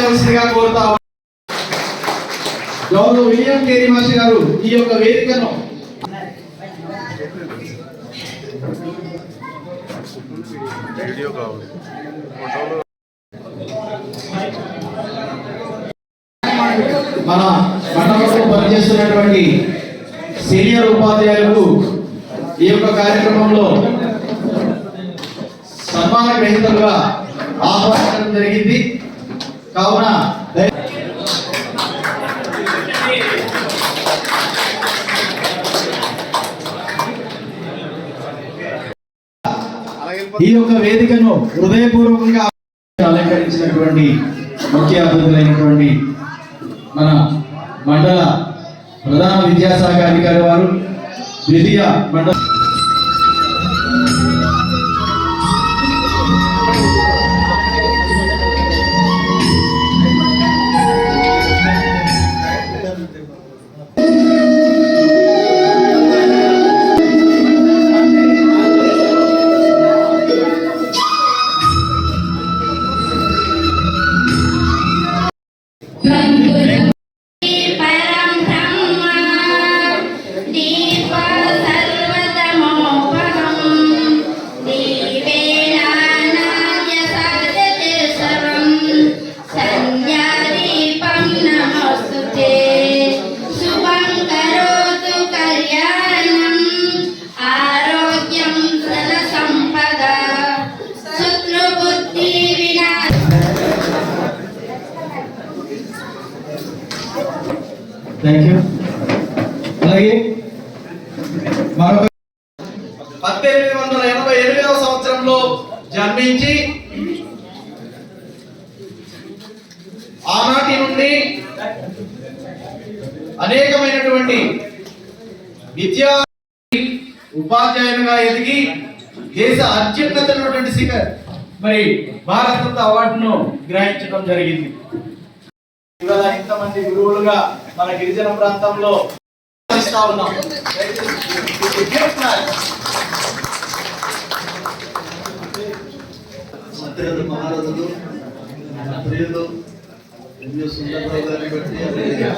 అలంకరించవలసిందిగా కోరుతా గౌరవ William Carey master గారు ఈ యొక్క వేదికను వీడియో కావాలి మన మండలంలో పనిచేస్తున్నటువంటి సీనియర్ ఉపాధ్యాయులకు ఈ యొక్క కార్యక్రమంలో సన్మాన గ్రహీతలుగా ఆహ్వానించడం జరిగింది. కావున ఈ యొక్క వేదికను హృదయపూర్వకంగా అలంకరించినటువంటి ముఖ్య అతిథులైనటువంటి మన మండల ప్రధాన విద్యాశాఖ అధికారి వారు ద్వితీయ మండల థ్యాంక్ యూ అలాగే మరొక పద్దెనిమిది వందల ఎనభై ఎనిమిదవ సంవత్సరంలో జన్మించి ఆనాటి నుండి అనేకమైనటువంటి విద్యా ఉపాధ్యాయునిగా ఎదిగి దేశ అత్యున్నతమైనటువంటి శిఖర్ మరి భారతరత్న అవార్డును గ్రహించడం జరిగింది. ఇవాళ ఇంతమంది గురువులుగా మన గిరిజన ప్రాంతంలో ఇస్తా ఉన్నాం. మంత్రులు మహారాజులు ప్రియులు ఎంఏ సుందరరావు గారిని బట్టి నూతన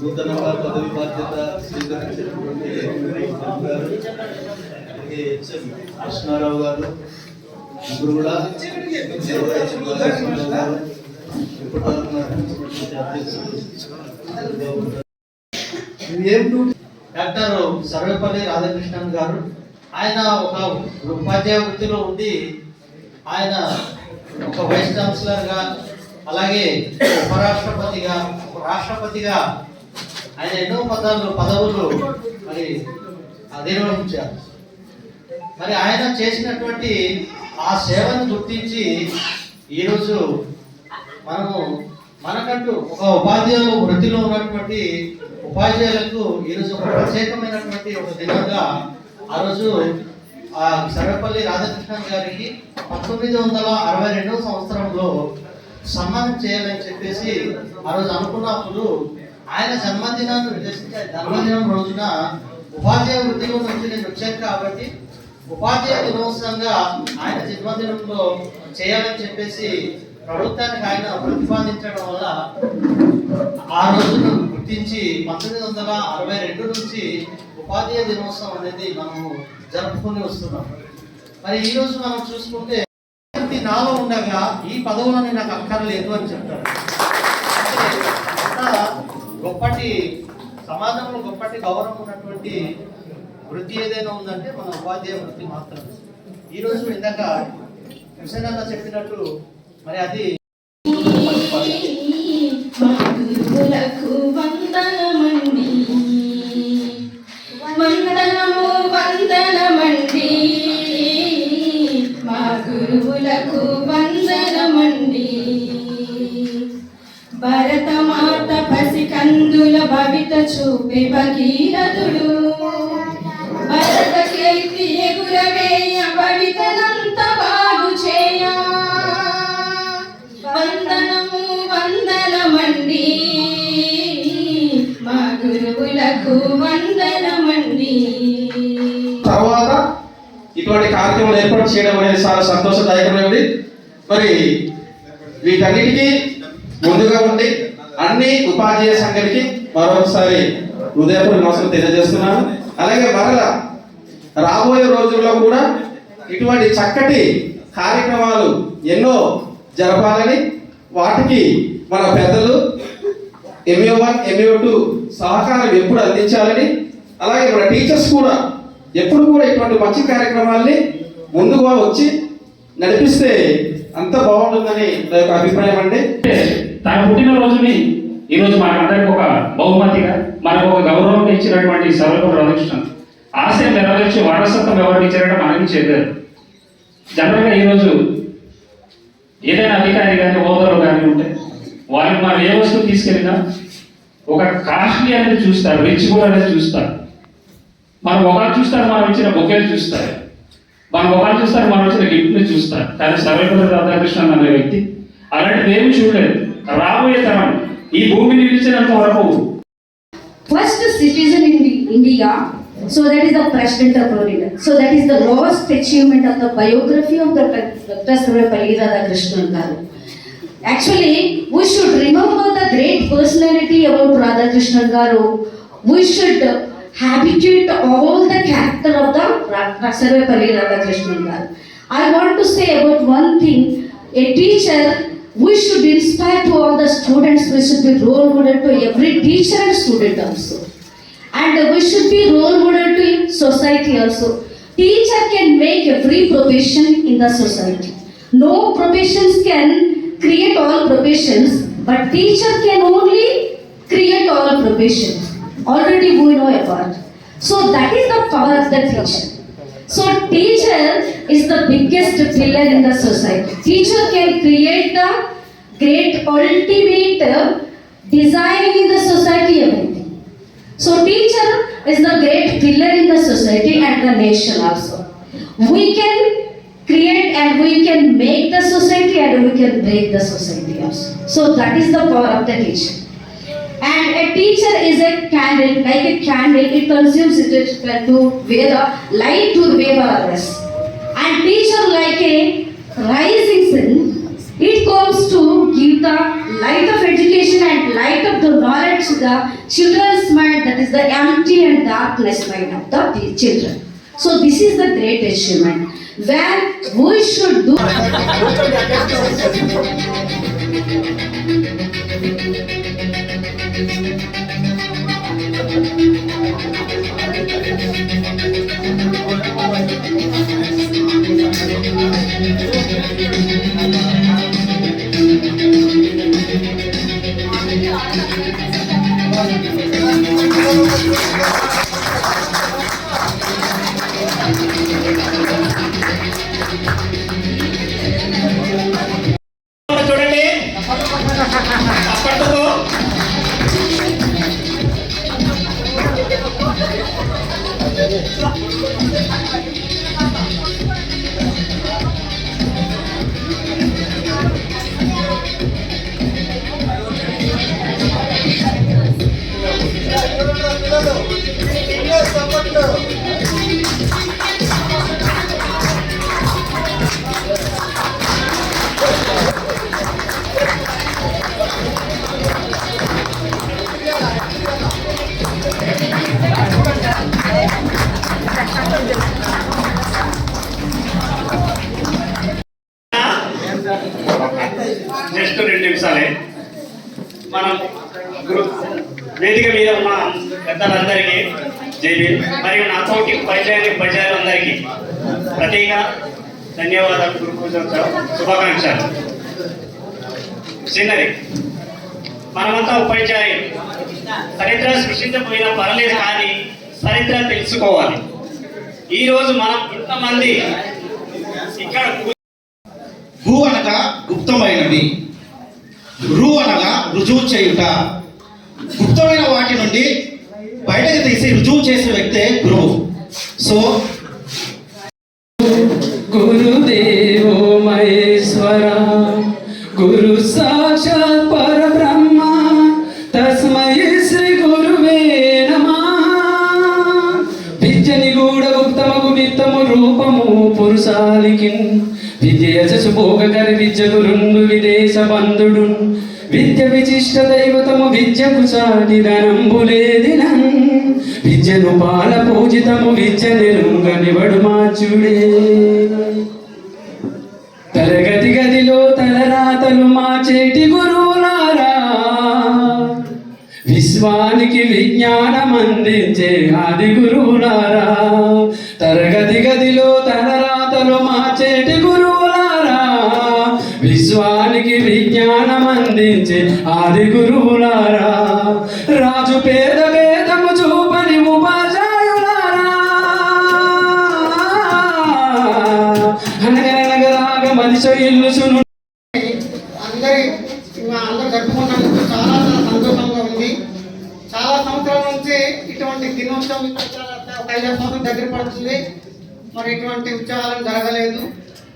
నూతనంగా పదవి బాధ్యత స్వీకరించినటువంటి గారు హెచ్ఎం కృష్ణారావు గారు ముగ్గురు కూడా గారు డాక్టర్ సర్వేపల్లి రాధాకృష్ణన్ గారు. ఆయన ఒక ఉపాధ్యాయ వృత్తిలో ఉండి ఆయన ఒక వైస్ ఛాన్సలర్గా అలాగే ఉపరాష్ట్రపతిగా ఒక రాష్ట్రపతిగా ఆయన ఎన్నో పదాలు పదవులు మరి నిర్వహించారు మరి ఆయన చేసినటువంటి ఆ సేవను గుర్తించి ఈరోజు మనము మనకంటూ ఒక ఉపాధ్యాయులు వృత్తిలో ఉన్నటువంటి ఉపాధ్యాయులకు ఈరోజు ఒక ప్రత్యేకమైనటువంటి ఒక దినంగా ఆ రోజు ఆ సర్వపల్లి రాధాకృష్ణన్ గారికి పంతొమ్మిది వందల అరవై రెండవ సంవత్సరంలో సన్మానం చేయాలని చెప్పేసి ఆ రోజు అనుకున్నప్పుడు ఆయన జన్మదినాన్ని ఉద్దేశించి జన్మదినం రోజున ఉపాధ్యాయ వృత్తిలో నుంచి నేను వచ్చాను కాబట్టి ఉపాధ్యాయ దినోత్సవంగా ఆయన జన్మదినంలో చేయాలని చెప్పేసి ప్రభుత్వానికి ఆయన ప్రతిపాదించడం వల్ల ఆ రోజును గుర్తించి పంతొమ్మిది వందల అరవై రెండు నుంచి ఉపాధ్యాయ దినోత్సవం అనేది మనము జరుపుకొని వస్తున్నాం. మరి ఈ రోజు మనం చూసుకుంటే నాలో ఉండగా ఈ పదవులని నాకు అక్కర్లేదు అని చెప్తారు. అంటే గొప్పటి సమాజంలో గొప్పటి గౌరవం ఉన్నటువంటి వృత్తి ఏదైనా ఉందంటే మన ఉపాధ్యాయ వృత్తి మాత్రమే. ఈ రోజు ఇందాక హుసేనన్న చెప్పినట్టు మరి అది ఏర్పాటు చేయడం అనేది చాలా సంతోషదాయకమైనది మరి వీటన్నిటికీ ముందుగా ఉండి అన్ని ఉపాధ్యాయ సంఘానికి మరొకసారి హృదయపూర్వక నమస్కారం తెలియజేస్తున్నాను. అలాగే మరలా రాబోయే రోజుల్లో కూడా ఇటువంటి చక్కటి కార్యక్రమాలు ఎన్నో జరపాలని వాటికి మన పెద్దలు ఎంఏ వన్ ఎంఏ టూ సహకారం ఎప్పుడు అందించాలని అలాగే మన టీచర్స్ కూడా ఎప్పుడు కూడా ఇటువంటి మంచి కార్యక్రమాల్ని ముందుగా వచ్చి నడిపిస్తే అంత బాగుంటుందని నా యొక్క అభిప్రాయం అండి. తన పుట్టినరోజుని ఈరోజు మనందరికి ఒక బహుమతిగా మనకు ఒక గౌరవం ఇచ్చినటువంటి సర్వపల్లి రాధాకృష్ణన్ ఆశయం నెరవేర్చి వారసత్వం ఎవరికి ఇచ్చారంటే మనకి చెప్పారు. జనరల్గా ఈరోజు ఏదైనా అధికారి కానీ హోదాలో కానీ ఉంటే వారికి మనం ఏ వస్తువు తీసుకెళ్ళినా ఒక కాస్ట్లీ అనేది చూస్తారు రిచ్ కూడా అనేది చూస్తారు. మనం ఒకరు చూస్తారు మనం ఇచ్చిన బొకేలు చూస్తారు. వాళ్ళు ఒకళ్ళు చూస్తారు వాళ్ళు వచ్చిన గిఫ్ట్ని చూస్తారు. కానీ సర్వేపల్లి రాధాకృష్ణ అనే వ్యక్తి అలాంటి దేవుని చూడలేదు. రాబోయే తరం ఈ భూమిని విడిచినంత వరకు first citizen in India so that is the president of Florida so that is the lowest achievement of the biography of the doctor Sarvepalli Radhakrishnan garu actually we should remember the great personality about Radhakrishnan garu we should should habituate all the character of the. Sarvepalli Radhakrishnan Garu. I want to say about one thing. A teacher, we should inspire to all the students. We should be role model to every teacher and student also. And we should be role model to society also. Teacher can make every profession in the society. No professions can create all professions, but teacher can only create all professions. Already we know about. So that is the power of the teacher. So teacher is the biggest pillar in the society. Teacher can create the great ultimate design in the society everything. So teacher is the great pillar in the society and the nation also. We can create and we can make the society and we can break the society also. So that is the power of the teacher. And a teacher is a candle, like a candle, it consumes it to Veda, light to Veda others. And teacher like a rising sun, it comes to give the light of education and light of the knowledge to the children's mind, that is the empty and darkness mind of the children. So this is the great achievement, where we should do. Thank you. శుభాకాంక్షలు. చిన్నది మనమంతా ఉపాధ్యాయులు. చరిత్ర సృష్టించకపోయినా పర్లేదు కానీ చరిత్ర తెలుసుకోవాలి. ఈరోజు మనం ఇంతమంది ఇక్కడ భూ అనగా గుప్తమైనవి రు అనగా రుజువు చేయుట. గుప్తమైన వాటి నుండి బయటకు తీసి రుజువు చేసే వ్యక్తే గురువు. సో గురుదేవో యశసు విద్యకు రెండు విదేశ బంధుడు. విద్య విశిష్ట దైవతము విద్యకు చాటి ధనంబులేదినం. విద్యను పాల పూజితము విద్య నిరుంగనివడు మాచుడే. తరగతి గదిలో తలరాతలు మార్చేటి గురువులారా. విశ్వానికి విజ్ఞానం అందించే ఆది గురువులారా. తరగతి గదిలో తలరాతలు మార్చేటి చేటి విజ్ఞానం అందించే ఆది గురువులారా. రాజు పేద పేదము చూపని ఉపాధ్యాయులారా. అనగనగరాగ మనిషి ఇల్లు సును అందరి అందరు జరుపుకున్నందుకు చాలా చాలా సంతోషంగా ఉంది. చాలా సంవత్సరాల నుంచి ఇటువంటి దినోత్సవం ఒక ఐదు సంవత్సరం దగ్గర పడుతుంది. మరి ఇటువంటి ఉత్సవాలు జరగలేదు.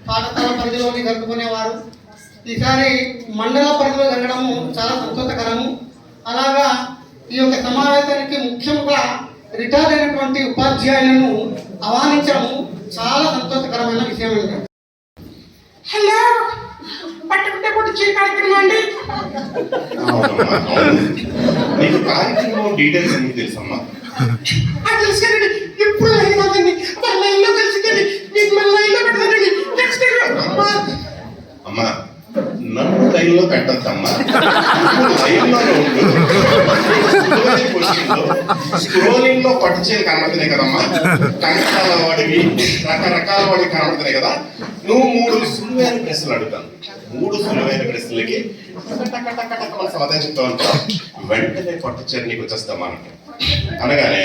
పాఠశాల పరిధిలోని జరుపుకునేవారు. ఈసారి మండల పరిధిలో జరగడము చాలా సంతోషకరము. అలాగా ఈ యొక్క సమావేశానికి ముఖ్యంగా రిటైర్ అయినటువంటి ఉపాధ్యాయులను ఆహ్వానించడము చాలా సంతోషకరమైన విషయం అండి. హలో! పట్టుకుంటే పొట్టి కార్యక్రమం అండి. నీకు కార్యక్రమం డీటెయిల్స్ తెలుసమ్మా? తెలుసుకోండి ఇప్పుడు మా లైన్లో కలిసిందండి మీకు లైన్లో నెక్స్ట్ అమ్మా నన్ను లైన్లో పెట్టద్దమ్మా. లైన్లోనే స్క్రోలింగ్లో పట్టుచేది కనబడుతున్నాయి కదమ్మా. కంకటాల వాడివి రకరకాల వాడివి కనబడుతున్నాయి కదా. నువ్వు మూడు సులువైన ప్రశ్నలు అడుగుతాను. మూడు సులువైన ప్రశ్నలకి టక సమాధానం చెప్తా ఉంటాం వెంటనే నీకు వచ్చేస్తామా అనగానే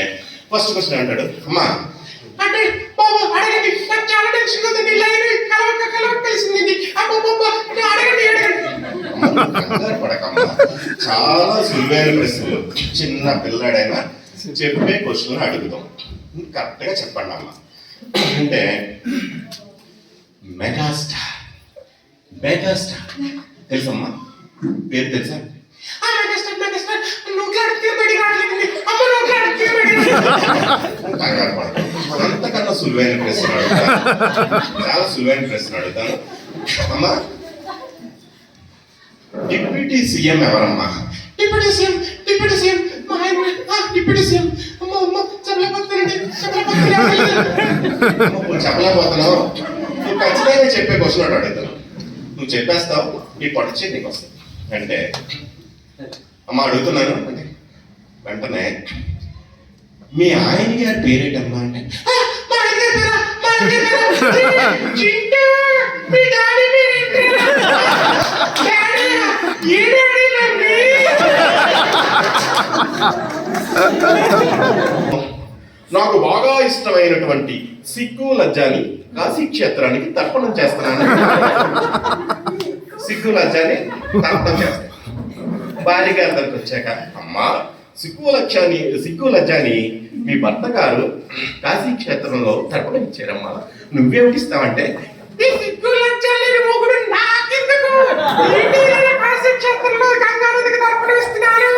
ఫస్ట్ క్వశ్చన్ అంటాడు అమ్మా అంటే బాబు అడగండి. నాకు చాలా టెన్షన్ ఉందండి లైన్. కలవక కలవక తెలిసిందండి అబ్బబ్బబ్బ అడగండి అడగండి. చాలా సులువైన ప్రశ్నలు. చిన్న పిల్లాడైనా చెప్పే క్వశ్చన్లు అడుగుతాం కరెక్ట్గా చెప్పండి అమ్మా. అంటే మెగాస్టార్. మెగాస్టార్. తెలుసమ్మా? పేరు తెలుసా? అంతకన్నా సులువైన ప్రశ్న చాలా సులువైన ప్రశ్న అడుగుతాను అమ్మా డిప్యూటీ సీఎం ఎవరమ్మా? డిప్యూటీ సీఎం డిప్యూటీ సీఎం మా ఆయన ఆ, డిప్యూటీ సీఎం. అమ్మ అమ్మ చెప్పలేకపోతున్నానండి చెప్పలేకపోతున్నాను నువ్వు చెప్పలేకపోతున్నావు. నువ్వు ఖచ్చితంగా చెప్పే క్వశ్చన్ అడుగుతాను నువ్వు చెప్పేస్తావు నీ పట్టుచే నీకు వస్తుంది. అంటే అమ్మ అడుగుతున్నాను అంటే వెంటనే మీ ఆయన గారి పేరేటమ్మా? అంటే? నాకు బాగా ఇష్టమైనటువంటి సిగ్గు లజ్జాని కాశీ క్షేత్రానికి తర్పణం చేస్తున్నాను. సిగ్గు లజ్జాని తర్పణం చేస్తాను భార్య గారి దగ్గరకు వచ్చాక అమ్మా సిక్కు లక్ష్యాన్ని సిక్కు లజ్జాని మీ భర్త గారు కాశీ క్షేత్రంలో తర్పణం ఇచ్చారమ్మా నువ్వేమిటిస్తావంటే ఈ క్షేత్రంలో గంగా నదికి తర్పణం ఇస్తున్నాను.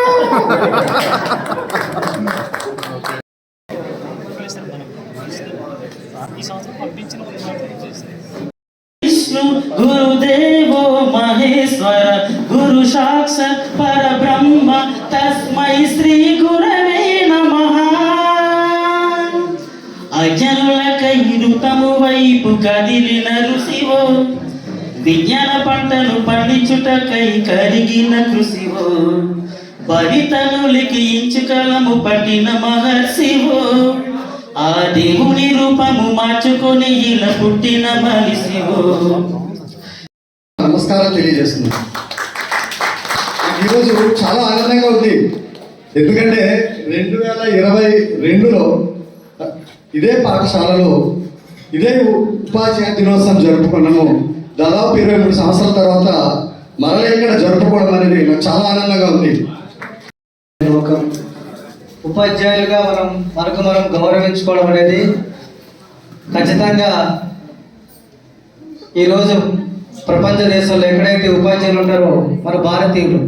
భరితనులికి ఇంచుకలము పట్టిన మహర్షివో ఆ దేవుని రూపము మార్చుకొని ఇలా పుట్టిన మనిషివో నమస్కారం తెలియజేస్తున్నాను. ఈరోజు చాలా ఆనందంగా ఉంది. ఎందుకంటే రెండు వేల ఇరవై రెండులో ఇదే పాఠశాలలో ఇదే ఉపాధ్యాయ దినోత్సవం జరుపుకున్నాము. దాదాపు ఇరవై మూడు సంవత్సరాల తర్వాత మరల ఇక్కడ జరుపుకోవడం అనేది నాకు చాలా ఆనందంగా ఉంది. ఒక ఉపాధ్యాయులుగా మనం మనకు మనం గౌరవించుకోవడం అనేది ఖచ్చితంగా ఈరోజు ప్రపంచ దేశాల్లో ఎక్కడైతే ఉపాధ్యాయులు ఉంటారో మన భారతీయులు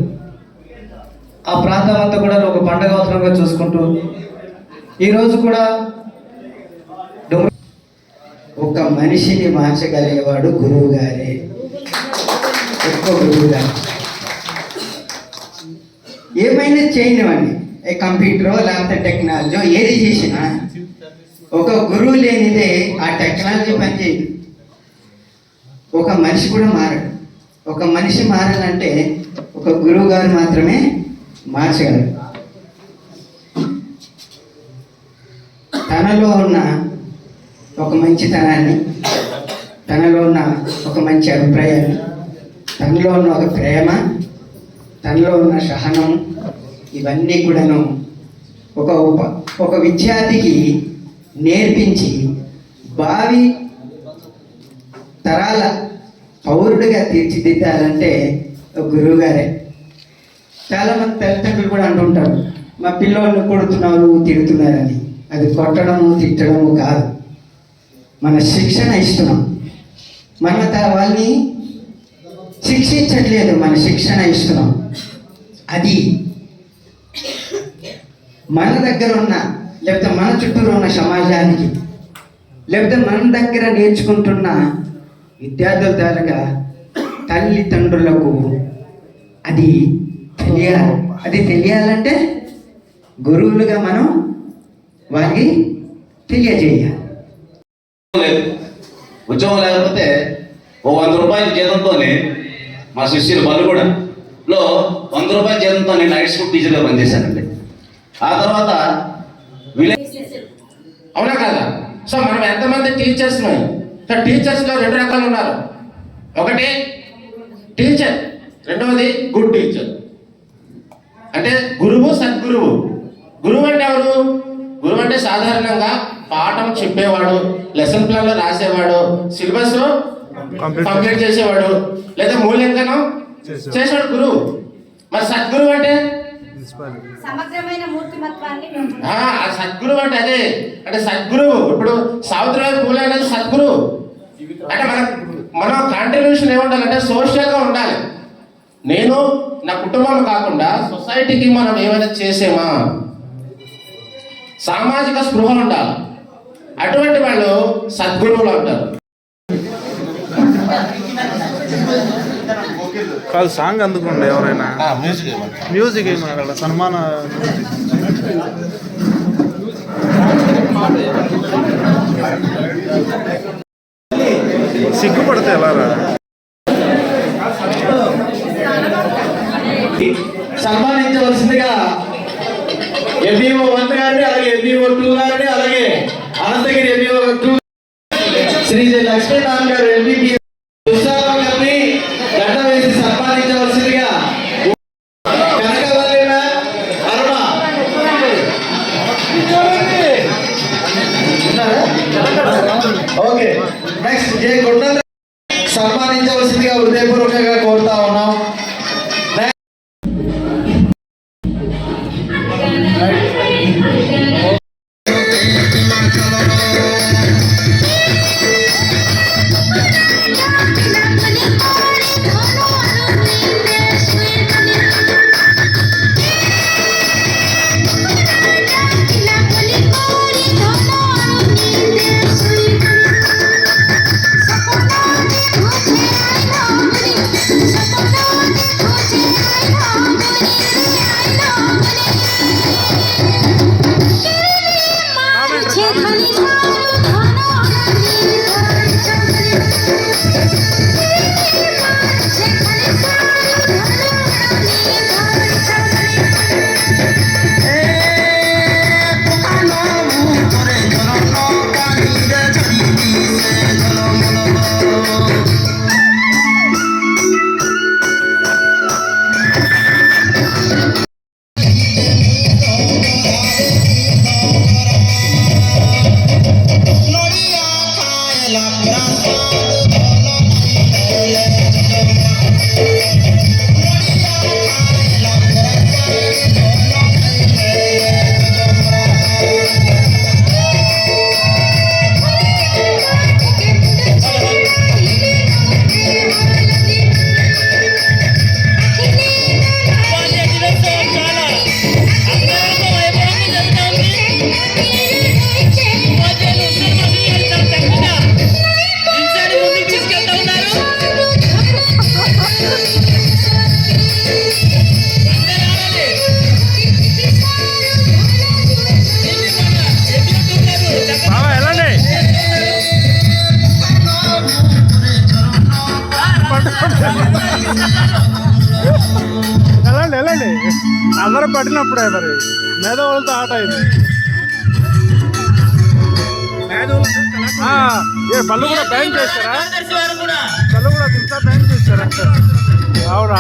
ఆ ప్రాంతం అంతా కూడా ఒక పండగ అవసరంగా చూసుకుంటూ ఈరోజు కూడా ఒక మనిషిని మార్చగలిగేవాడు గురువు గారే. ఒక్క గురువు గారు. ఏమైనా చేయనివ్వండి. ఏ కంప్యూటరో లేకపోతే టెక్నాలజీ ఏది చేసినా ఒక గురువు లేనిదే ఆ టెక్నాలజీ పనిచేయదు. ఒక మనిషి కూడా మారడు. ఒక మనిషి మారాలంటే ఒక గురువు గారు మాత్రమే మార్చగలరు. తనలో ఉన్న ఒక మంచితనాన్ని తనలో ఉన్న ఒక మంచి అభిప్రాయాన్ని తనలో ఉన్న ఒక ప్రేమ తనలో ఉన్న సహనం ఇవన్నీ కూడాను ఒక ఉప ఒక విద్యార్థికి నేర్పించి భావి తరాల పౌరుడిగా తీర్చిదిద్దాలంటే ఒక గురువు గారే చాలామంది తల్లిదండ్రులు కూడా అంటుంటారు మా పిల్లోళ్ళు కొడుతున్నారు తిడుతున్నారని. అది కొట్టడము తిట్టడము కాదు. మన శిక్షణ ఇస్తున్నాం మన త- వాళ్ళని శిక్షించట్లేదు మన శిక్షణ ఇస్తున్నాం అది మన దగ్గర ఉన్న లేకపోతే మన చుట్టూరు ఉన్న సమాజానికి లేకపోతే మన దగ్గర నేర్చుకుంటున్న విద్యార్థుల తాలూకా తల్లిదండ్రులకు అది తెలియాలి. అది తెలియాలంటే గురువులుగా మనం వారికి తెలియజేయాలి. ఉద్యోగం లేకపోతే ఓ వంద రూపాయల జీతంతోనే మా శిష్యులు బలు కూడా. లో వంద రూపాయల జీతంతో నేను నైట్ స్కూల్ టీచర్గా పనిచేశానండి. ఆ తర్వాత విలేజ్ అవునా కదా? సో మనం ఎంతమంది టీచర్స్ సో టీచర్స్లో రెండు రకాలు ఉన్నారు. ఒకటి టీచర్ రెండవది గుడ్ టీచర్ అంటే గురువు సద్గురువు. గురువు అంటే ఎవరు? గురువు అంటే సాధారణంగా పాఠం చెప్పేవాడు లెసన్ ప్లాన్లో రాసేవాడు సిలబస్ కంప్లీట్ చేసేవాడు. లేదా మూల్యాంకనం చేసేవాడు గురువు మరి సద్గురువు అంటే? సమగ్రమైన మూర్తిమత్వాన్ని సద్గురువు అంటే అదే. అంటే సద్గురువు ఇప్పుడు సావిత్రిబాయి పూలే అనేది సద్గురువు అంటే మన మన కాంట్రిబ్యూషన్ ఏముండాలంటే సోషల్గా ఉండాలి. నేను నా కుటుంబం కాకుండా సొసైటీకి మనం ఏమైనా చేసేమా? సామాజిక స్పృహ ఉండాలి. అటువంటి వాళ్ళు సద్గురువులు అంటారు. కాదు సాంగ్ అందుకోండి ఎవరైనా. మ్యూజిక్ ఏమన్నా సన్మాన సిగ్గుపడితే ఎలారా సన్మానించవలసిందిగా ఎంబీఓ వన్ గారిని అలాగే ఎంబీఓ టూ గారిని అలాగే Anantagiri MBO two Shri Lakshminarayana garu MBBS la plaza. అందరూ పట్టినప్పుడే మరి. మేధావులతో ఆట ఇది. ఆ, ఏ బళ్ళు కూడా బ్యాన్ చేస్తారా? పళ్ళు కూడా తింటా బ్యాన్ చేస్తారా? అవునా?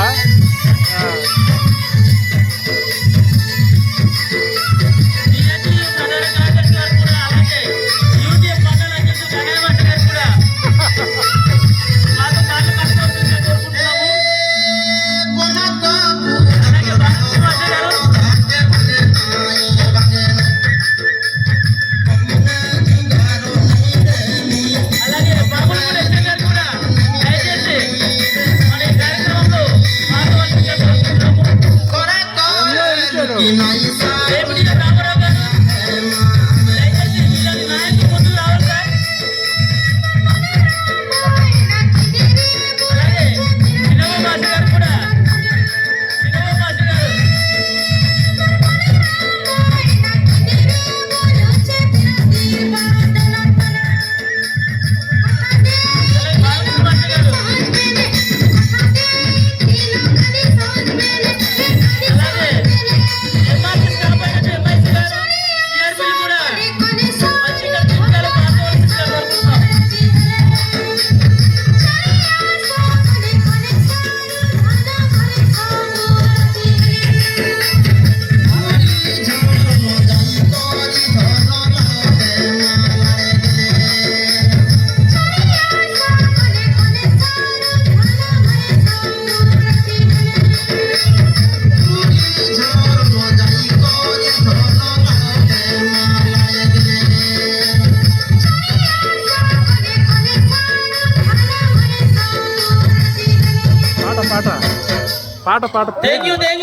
పాట పాట థ్యాంక్ యూ థ్యాంక్ యూ